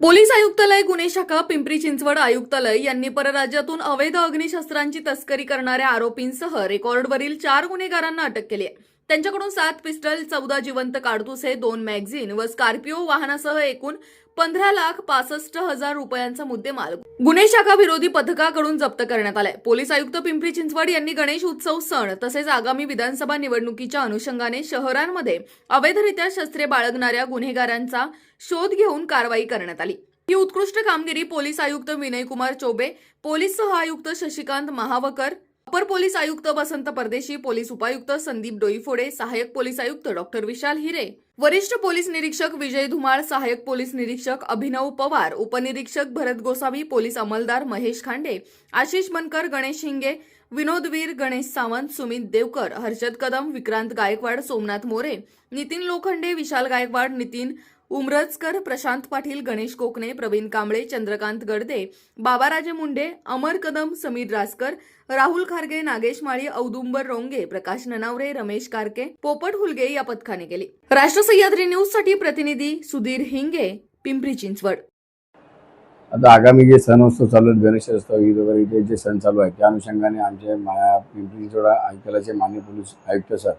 Police आयुक्तालय गुन्हे शाखा पिंपरी चिंचवड आयुक्तालय यांनी परराज्यातून अवैध अग्निशस्त्रांची तस्करी करणाऱ्या आरोपींसह रेकॉर्डवरील चार गुन्हेगारांना अटक केली आहे. त्यांच्याकडून सात पिस्टल चौदा जिवंत काडतुसे दोन मॅगझिन व स्कॉर्पिओ वाहनासह एकूण पंधरा लाख पासष्ट हजार रुपयांचा मुद्देमाल. गुन्हे शाखा विरोधी पथकाकडून जप्त करण्यात आलाय. पोलीस आयुक्त पिंपरी चिंचवड यांनी गणेश उत्सव सण तसेच आगामी विधानसभा निवडणुकीच्या अनुषंगाने शहरांमध्ये अवैधरित्या शस्त्रे बाळगणाऱ्या गुन्हेगारांचा शोध घेऊन कारवाई करण्यात आली. ही उत्कृष्ट कामगिरी पोलीस आयुक्त विनयकुमार चोबे पोलीस सह आयुक्त शशिकांत महावकर अपर पोलीस आयुक्त वसंत परदेशी पोलीस उपायुक्त संदीप डोईफोडे सहाय्यक पोलीस आयुक्त डॉक्टर विशाल हिरे वरिष्ठ पोलीस निरीक्षक विजय धुमाळ सहाय्यक पोलीस निरीक्षक अभिनव पवार उपनिरीक्षक भरत गोसावी पोलीस अंमलदार महेश खांडे आशिष बनकर गणेश हिंगे विनोदवीर गणेश सावंत सुमित देवकर हर्षद कदम विक्रांत गायकवाड सोमनाथ मोरे नितीन लोखंडे विशाल गायकवाड नितीन उमरजकर प्रशांत पाटील गणेश कोकणे प्रवीण कांबळे चंद्रकांत गडदे बाबाराजे मुंडे अमर कदम समीर रासकर राहुल खारगे नागेश माळी औदुंबर रोंगे प्रकाश ननावरे रमेश कारके पोपट हुलगे या पथकाने केली. राष्ट्र सह्याद्री न्यूजसाठी प्रतिनिधी सुधीर हिंगे पिंपरी चिंचवड. आता आगामी जे सण उत्सव चालू आहेत गणेशोत्सव ईद वगैरे इथे जे सण चालू आहेत त्या अनुषंगाने आमचे माया पिंपरी चिंचवडा आयुक्तालयाचे मान्य पोलीस आयुक्त सर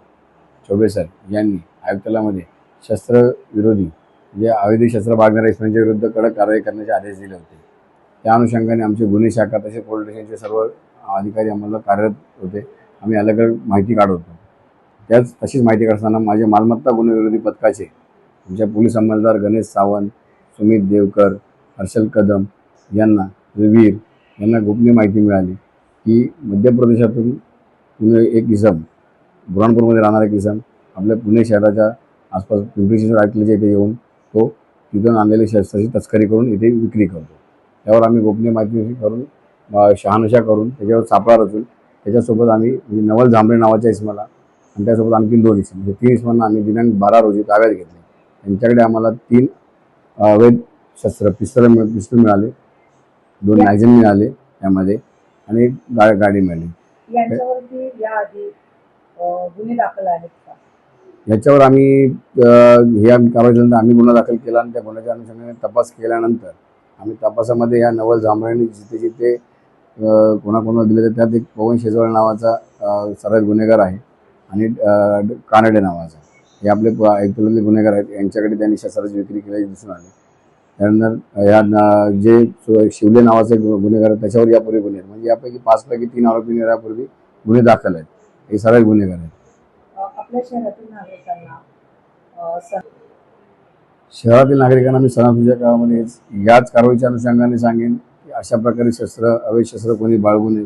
चौबे सर यांनी आयुक्तालयामध्ये शस्त्र विरोधी जे अवैध शस्त्र बाळगणाऱ्या इसमांच्या विरुद्ध कडक कारवाई करण्याचे आदेश दिले होते. त्या अनुषंगाने आमचे गुन्हे शाखा तसेच पोलीस स्टेशनचे सर्व अधिकारी आम्हाला कार्यरत होते. आम्ही अलग अलग माहिती काढत होतो त्याच तशीच माहिती काढताना माझे मालमत्ता गुन्हे विरोधी पथकाचे आमच्या पोलीस अंमलदार गणेश सावंत सुमित देवकर हर्षल कदम यांना रवीर यांना गोपनीय माहिती मिळाली की मध्य प्रदेशातून पुणे एक इसम बुराणपूरमध्ये राहणारा एक इसम आपल्या पुणे शहराच्या आसपास पिंपरी चिंचवड ऐकल्याच्या इथे येऊन तो तिथून आणलेले शस्त्राची तस्करी करून इथे विक्री करतो. त्यावर आम्ही गोपनीय माहिती करून शहानिशा करून त्याच्यावर सापळा रचून त्याच्यासोबत आम्ही म्हणजे नवल जांभळे नावाच्या इसमाला आणि त्यासोबत आणखी दोन इसम म्हणजे तीन इसमांना आम्ही दिनांक बारा रोजी ताब्यात घेतले. त्यांच्याकडे आम्हाला तीन अवैध शस्त्र पिस्तल मिळ पिस्तूल मिळाले दोन मॅगझिन मिळाले त्यामध्ये आणि गाडी मिळाली. यांच्यावरती याआधी अं, गुन्हे दाखल आहेत का? याच्यावर आम्ही हे ह्या कारवाई झाल्यानंतर आम्ही गुन्हा दाखल केला आणि त्या गुन्ह्याच्या अनुषंगाने तपास केल्यानंतर आम्ही तपासामध्ये या नवल जांभळ्यांनी जिथे जिथे अ, कोणाकोणाला दिले तर त्यात एक पवन शेजवळ नावाचा सर्वात गुन्हेगार आहे आणि कानडे नावाचा. हे आपले ऐकलेले गुन्हेगार आहेत. यांच्याकडे त्यांनी शस्त्राची विक्री केल्याची दिसून आली. त्यानंतर या जे शिवले नावाचे गुन्हेगार आहेत त्याच्यावर यापूर्वी गुन्हे आहेत. म्हणजे यापैकी पाचपैकी तीन आरोपी यापूर्वी गुन्हे दाखल आहेत. हे सर्व गुन्हेगार आहेत. आपल्या शहरातील नागरिकांना शहरातील नागरिकांना मी सणासुच्या काळामध्ये याच कारवाईच्या अनुषंगाने सांगेन की अशा प्रकारे शस्त्र अवैध शस्त्र कोणी बाळगू नये.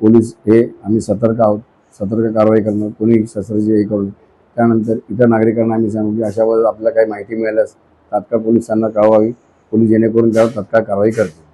पोलीस हे आम्ही सतर्क आहोत. सतर्क कारवाई करणं कोणी शस्त्राची हे करून त्यानंतर इतर नागरिकांना आम्ही सांगू की अशावर आपल्याला काही माहिती मिळाल्यास तात्काळ पोलिसांना कळवावी. पोलीस जेणेकरून त्यावर तात्काळ कारवाई करतील.